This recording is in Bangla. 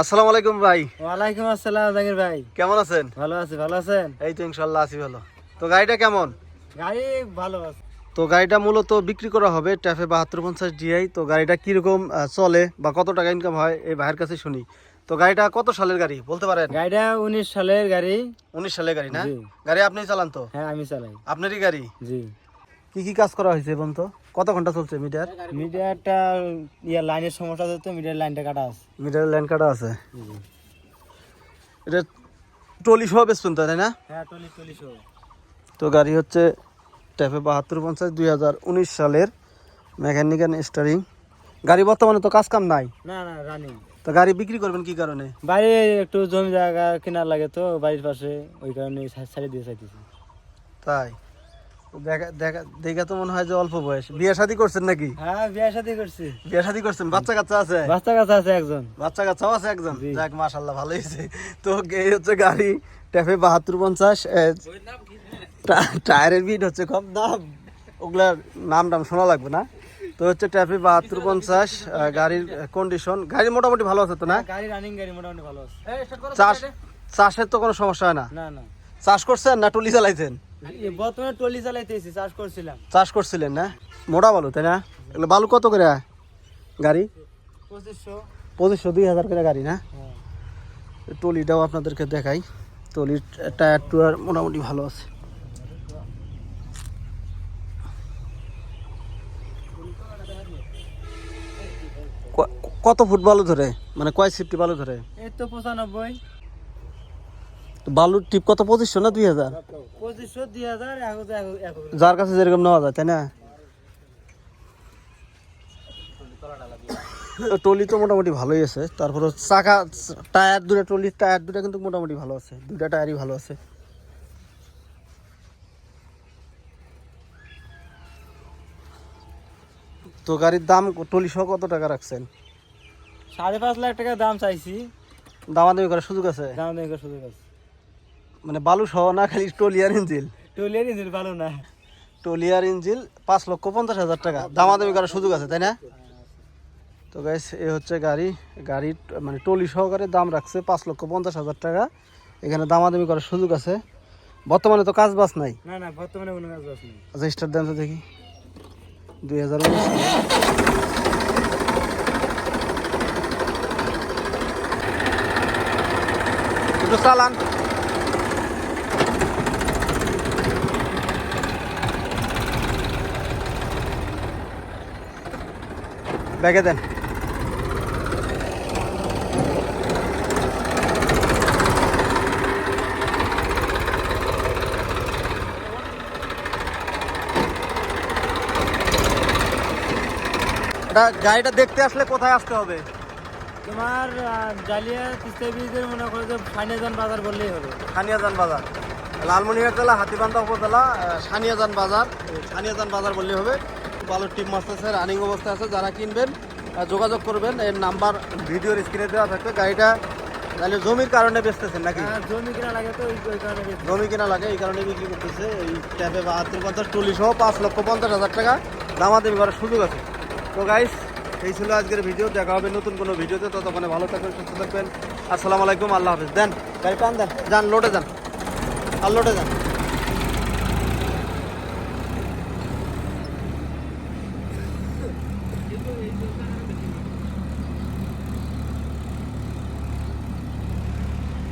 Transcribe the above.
আসসালামু আলাইকুম ভাই। ওয়ালাইকুম আসসালাম জাকির ভাই। কেমন আছেন? ভালো আছি ভালো আছেন? এই তো ইনশাল্লাহ আছি ভালো। তো গাড়িটা কেমন? গাড়ি ভালো আছে। তো গাড়িটা মূলত বিক্রি করা হবে ট্যাফে বাহাত্তর পঞ্চাশ ডিআই। তো গাড়িটা কীরকম চলে বা কত টাকা ইনকাম হয় এই ভাইয়ের কাছে শুনি। তো গাড়িটা কত সালের গাড়ি বলতে পারেন? গাড়িটা উনিশ সালের গাড়ি। উনিশ সালের গাড়ি না? গাড়ি আপনি চালান তো? হ্যাঁ আমি চালাই। আপনারই গাড়ি? জি। কি কি কাজ করা হয়েছে বলুন তো কত ঘণ্টা চলছে মিটার? মিডিয়ারটা ইয়া লাইনের সমস্যা তো মিডিয়ার লাইনটা কাটা আছে। মিটার লাইন কাটা আছে? এটা টলি সহ বেচবেন তাই না? হ্যাঁ টলি টলি তো গাড়ি হচ্ছে ট্যাফে বাহাত্তর পঞ্চাশ দুই হাজার উনিশ সালের মেকানিক অ্যান্ড স্টারিং গাড়ি বর্তমানে তো কাজ কাম নাই? না না রানিং তো গাড়ি বিক্রি করবেন কি কারণে? বাইরে একটু জমি জায়গা কেনার লাগে তো বাড়ির পাশে ওই কারণে সাইড দিয়ে চাইতেছি তাই? দেখা দেখা দেখা তো মনে হয় যে অল্প বয়স। বিয়ে শাদী করছেন নাকি? হ্যাঁ বিয়ে শাদি করছি। বিয়ে শাদী করছেন? বাচ্চা কাচ্চা আছে? বাচ্চা কাচ্চা আছে একজন। বাচ্চা কাচ্চাও আছে একজন? যাক মাশাল্লাহ ভালো হয়েছে। তো এই হচ্ছে গাড়ি ট্যাফে বাহাত্তর পঞ্চাশ টায়ারের বিট হচ্ছে কম দাম। ওগুলার নাম টাম শোনা লাগবে না। তো হচ্ছে ট্যাফে বাহাত্তর পঞ্চাশ গাড়ির কন্ডিশন গাড়ি মোটামুটি ভালো আছে তো না? গাড়ি রানিং গাড়ি মোটামুটি ভালো আছে। চাষ চাষের তো কোনো সমস্যা হয় না? না না। চাষ করছেন না টলি চালাইছেন? বর্তমানে টলি চালাইতেছি চাষ করছিলাম। চাষ করছিলেন না? মোটা বালু তাই না? এগুলো বালু কত করে গাড়ি? পঁচিশশো। পঁচিশশো দুই হাজার করে গাড়ি না? হ্যাঁ। টলিটাও আপনাদেরকে দেখাই। টলির টায়ার টুয়ার মোটামুটি ভালো আছে। কত ফুট বালু ধরে? মানে কয় সিফটি বালু ধরে? এই তো পঁচানব্বই। বালুর টিপ কত পঁচিশশো না দুই হাজার? যার কাছে যেরকম নেওয়া যায় তাই না? টলি তো মোটামুটি ভালোই আছে। তারপর চাকা টায়ার দুটা টলির টায়ার দুটা কিন্তু মোটামুটি ভালো আছে। দুটা টায়ারই ভালো আছে। তো গাড়ির দাম টলি সহ কত টাকা রাখছেন? সাড়ে পাঁচ লাখ টাকা দাম চাইছি। দামাদামি করার সুযোগ আছে? দাম দেখে সুযোগ আছে। মানে বালু সহ না খালি টলিয়ার ইঞ্জিল। টলিয়ার ইঞ্জিল বালু না। টলিয়ার ইঞ্জিল পাঁচ লক্ষ পঞ্চাশ হাজার টাকা। দামাদামি করার সুযোগ আছে তাই না? তো গাইস এ হচ্ছে গাড়ি। গাড়ির মানে টলি সহকারে দাম রাখছে পাঁচ লক্ষ পঞ্চাশ হাজার টাকা। এখানে দামাদামি করার সুযোগ আছে। বর্তমানে তো কাজ বাস নাই? না না বর্তমানে কোনো কাজ বাস নেই। আচ্ছা স্টার দেন তো দেখি। দুই হাজার একটু চালান। ব্যাগে দেন। এটা গাড়িটা দেখতে আসলে কোথায় আসতে হবে? তোমার জালিয়া তিস্তা ব্রিজের মনে করো যে ফাইনাজান বাজার বললেই হবে। সানিয়াজান বাজার। লালমনিরহাট জেলা হাতিবান্ধা উপজেলা সানিয়াজান বাজার সানিয়াজান বাজার বললেই হবে। ভালো টিম মাছ আছে রানিং অবস্থায় আছে যারা কিনবেন যোগাযোগ করবেন এর নাম্বার ভিডিওর স্ক্রিনে দেওয়া থাকবে। গাড়িটা তাহলে জমির কারণে বেচতেছেন নাকি? আর জমি কিনা লাগে তো। জমি কিনা লাগে এই কারণে বিক্রি করতেছে। এই ট্যাপে বাহাত্তর পঞ্চাশ টলি সহ পাঁচ লক্ষ পঞ্চাশ হাজার টাকা দামাদামি করার সুযোগ আছে। তো গাইস এই ছিল আজকের ভিডিও দেখা হবে নতুন কোনো ভিডিওতে ততক্ষণে ভালো থাকবেন সুস্থ থাকবেন। আসসালামু আলাইকুম আল্লাহ হাফিজ। দেন গাড়ি টান দেন। যান লোডে যান। আর লোডে যান।